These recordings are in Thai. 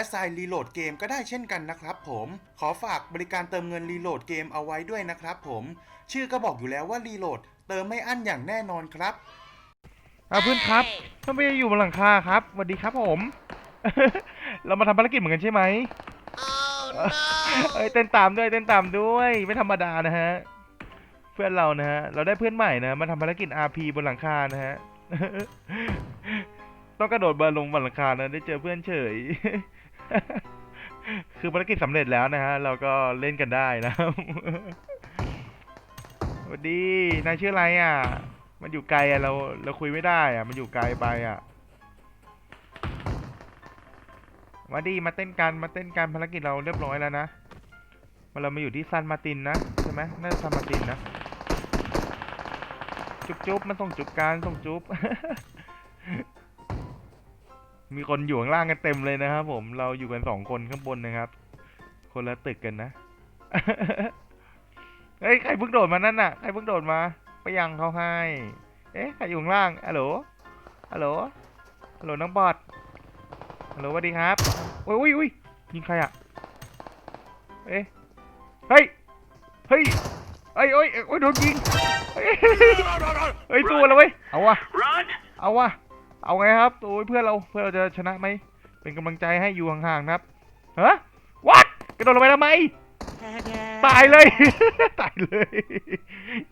Assign Reload Game ก็ได้เช่นกันนะครับผม ขอฝากบริการเติมเงิน Reload Game เอาไว้ด้วยนะครับผม ชื่อก็บอกอยู่แล้วว่า Reload เติมไม่อั้นอย่างแน่นอนครับอ่าเพื่อนครับทำไมอยู่บนหลังคาครับสวัสดีครับผม เรามาทำภารกิจเหมือนกันใช่ไหม เอ้ยเต้นตามด้วยเต้นตามด้วยไม่ธรรมดานะฮะ เพื่อนเรานะฮะเราได้เพื่อนใหม่นะมาทำภารกิจ RP บนหลังคานะฮะ ต้องกระโดดเบอร์ลงบนหลังคานะได้เจอเพื่อนเฉย คือภารกิจสำเร็จแล้วนะฮะ เราก็เล่นกันได้นะครับสวัสดีนายชื่ออะไรอะ มันอยู่ไกลอะเราเราคุยไม่ได้อะ มันอยู่ไกลไปอะมาดีมาเต้นกันมาเต้นกันภารกิจเราเรียบร้อยแล้วนะมาเรามาอยู่ที่ซันมาตินนะใช่ไหมน่าจะซันมาตินนะจุ๊บจุ๊บมันส่งจุ๊บการส่งจุ๊บ มีคนอยู่ข้างล่างกันเต็มเลยนะครับผมเราอยู่กันสองคนข้างบนนะครับ คนละตึกกันนะเฮ้ยใครเพิ่งโดดมานั่นน่ะใครเพิ่งโดดมาไปยังเขาให้ เอ๊ะใครอยู่ข้างล่างฮัลโหลฮัลโหลฮัลโหลน้องบอดฮัลโหลสวัสดีครับโอ้ยอุ้ยอุ้ยยิงใครอะเอ๊ะเฮ้ยเฮ้ยเอ้ยโอ้ยโอ้ยโดนยิงเฮ้ยเฮ้ยสู้แล้วเว้ยเอาวะเอาวะ เอาไงครับโอ้ยเพื่อนเราเพื่อนเราจะชนะไหมเป็นกำลังใจให้อยู่ห่างๆนะครับฮะวัดกระโดดลงไปทำไมตายเลย ตายเลย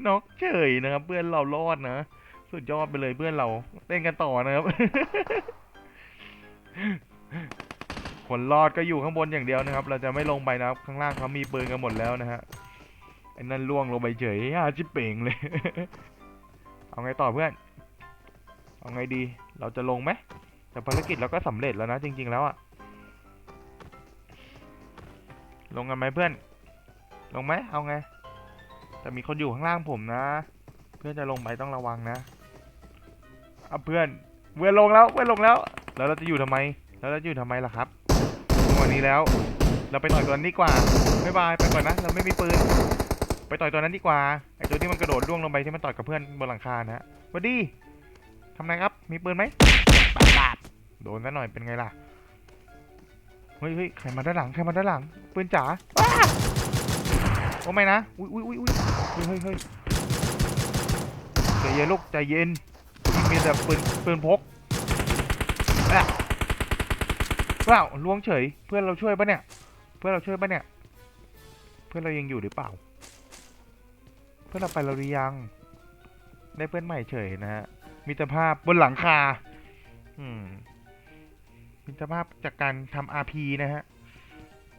น็อกเฉยนะครับเพื่อนเรารอดนะสุดยอดไปเลยเพื่อนเราเต้นกันต่อนะครับคนรอดก็อยู่ข้างบนอย่างเดียวนะครับ เราจะไม่ลงไปนะครับ ข้างล่างเขามีปืนกันหมดแล้วนะฮะไอ้นั่นล่วงลงไปเฉยอาจิเป่งเลย เอาไงต่อเพื่อน เอาไงดี เราจะลงไหมแต่ภารกิจเราก็สำเร็จแล้วนะจริง ๆ แล้วอะลงกันไหมเพื่อน ลงไหมเอาไง แต่มีคนอยู่ข้างล่างผมนะ เพื่อนจะลงไปต้องระวังนะเอาเพื่อนเพื่อนลงแล้วเพื่อนลงแล้ว แล้วเราจะอยู่ทำไม แล้วเราจะอยู่ทำไมล่ะครับวันนี้แล้ว เราไปต่อยตัวนั้นดีกว่าบ๊ายบายไปก่อนนะเราไม่มีปืน ไปต่อยตัวนั้นดีกว่าไอตัวที่มันกระโดดล่วงลงไปที่มันต่อยกับเพื่อนบนหลังคานะฮะสวัสดีำไงครับ มีปืนไหมปาดปาดโดนซะหน่อยเป็นไงล่ะ เฮ้ยเฮ้ยใครมาด้านหลัง ใครมาด้านหลัง ปืนจ๋าโอ้ไม่นะ อุ้ยอุ้ยอุ้ยอุ้ยเฮ้ยเฮ้ยใจเย็นลูกใจเย็นมีแต่ปืนปืนพกว้าวล่วงเฉย เพื่อนเราช่วยปะเนี่ย เพื่อนเราช่วยปะเนี่ย เพื่อนเรายังอยู่หรือเปล่า เพื่อนเราไปเราหรือยัง ได้เพื่อนใหม่เฉยนะฮะ มิตรภาพบนหลังคา อืม มิตรภาพจากการทำ RP นะฮะ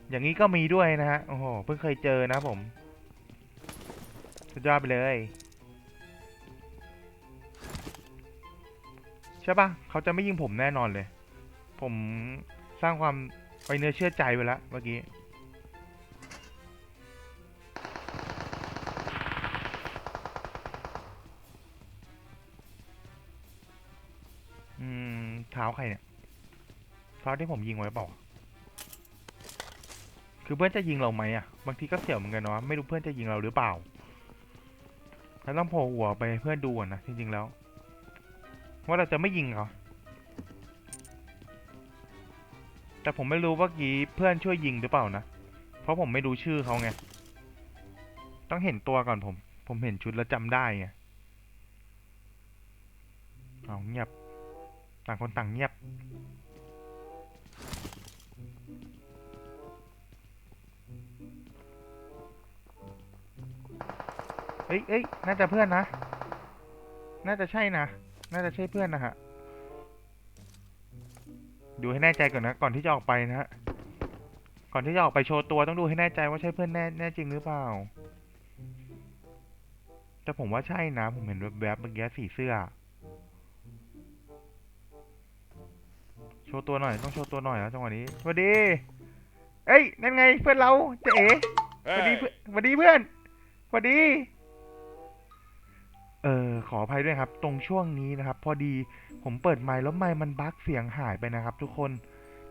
อย่างนี้ก็มีด้วยนะฮะ โอ้โห เพิ่งเคยเจอนะผม สุดยอดไปเลย ใช่ปะเขาจะไม่ยิงผมแน่นอนเลย ผมสร้างความไว้เนื้อเชื่อใจไปแล้วเมื่อกี้ ท้าใครเนี่ยเท้าที่ผมยิงไว้เปล่าคือเพื่อนจะยิงเราไหมอะ บางทีก็เสี่ยวเหมือนกันเนาะ ไม่รู้เพื่อนจะยิงเราหรือเปล่าแล้วต้องโผล่หัวไปเพื่อนดูก่อนนะจริงๆแล้ว ว่าเราจะไม่ยิงเขาแต่ผมไม่รู้ว่ากี้เพื่อนช่วยยิงหรือเปล่านะ เพราะผมไม่รู้ชื่อเขาไง ต้องเห็นตัวก่อนผม ผมเห็นชุดแล้วจำได้ไง เอาเงียบ ต่างคนต่างเงียบ เอ้ยเอ้ยน่าจะเพื่อนนะ น่าจะใช่นะ น่าจะใช่เพื่อนนะฮะ ดูให้แน่ใจก่อนนะ ก่อนที่จะออกไปนะฮะ ก่อนที่จะออกไปโชว์ตัวต้องดูให้แน่ใจว่าใช่เพื่อนแน่แน่จริงหรือเปล่า แต่ผมว่าใช่นะ ผมเห็นแวบๆเมื่อกี้สีเสื้อ ชว์ตัวหน่อยต้องโชว์ตัวหน่อยนะจังหวะนี้สวัสดี เอ้ยนั่นไงเพื่อนเราเจ๊เอ๋สวัสดีเพื่อนสวัสดีเพื่อนสวัสดีเออขออภัยด้วยครับ ตรงช่วงนี้นะครับ พอดีผมเปิดไมค์แล้วไมค์มันบั๊กเสียงหายไปนะครับ ทุกคน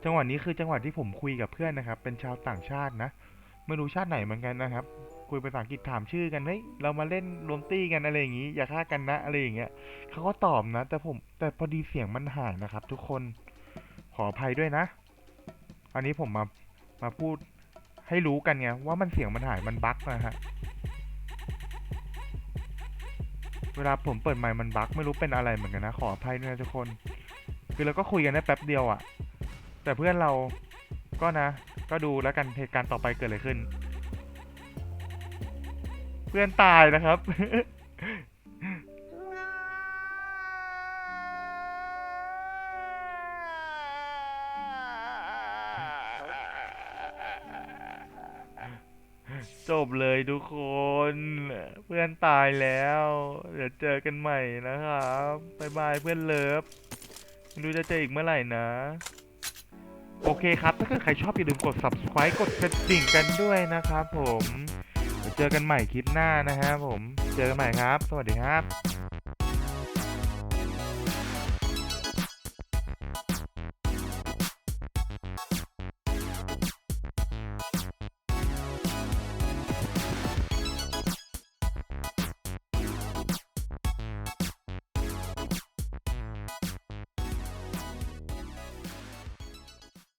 จังหวะนี้คือจังหวะที่ผมคุยกับเพื่อนนะครับ เป็นชาวต่างชาตินะไม่รู้ชาติไหนเหมือนกันนะครับ คุยภาษาอังกฤษถามชื่อกันเฮ้ยเรามาเล่นรวมตี้กันอะไรอย่างงี้ อย่าฆ่ากันนะอะไรอย่างเงี้ยเขาก็ตอบนะ แต่ผมแต่พอดีเสียงมันหายนะครับ ทุกคน ขออภัยด้วยนะ อันนี้ผมมามาพูดให้รู้กันไงว่ามันเสียงมันหายมันบั๊กนะฮะ เวลาผมเปิดไมค์มันบั๊กไม่รู้เป็นอะไรเหมือนกันนะ ขออภัยด้วยนะทุกคน คือเราก็คุยกันได้แป๊บเดียวอะแต่เพื่อนเราก็นะ ก็ดูแล้วกันเหตุการณ์ต่อไปเกิดอะไรขึ้น เพื่อนตายนะครับ จบเลยทุกคน เพื่อนตายแล้ว เดี๋ยวเจอกันใหม่นะครับบ๊ายบายเพื่อนเลิฟไม่รู้จะเจออีกเมื่อไหร่นะ โอเคครับ ถ้าเกิดใครชอบอย่าลืมกด subscribe กดกระดิ่งกันด้วยนะครับผมเดี๋ยวเจอกันใหม่คลิปหน้านะฮะผม เจอกันใหม่ครับ สวัสดีครับ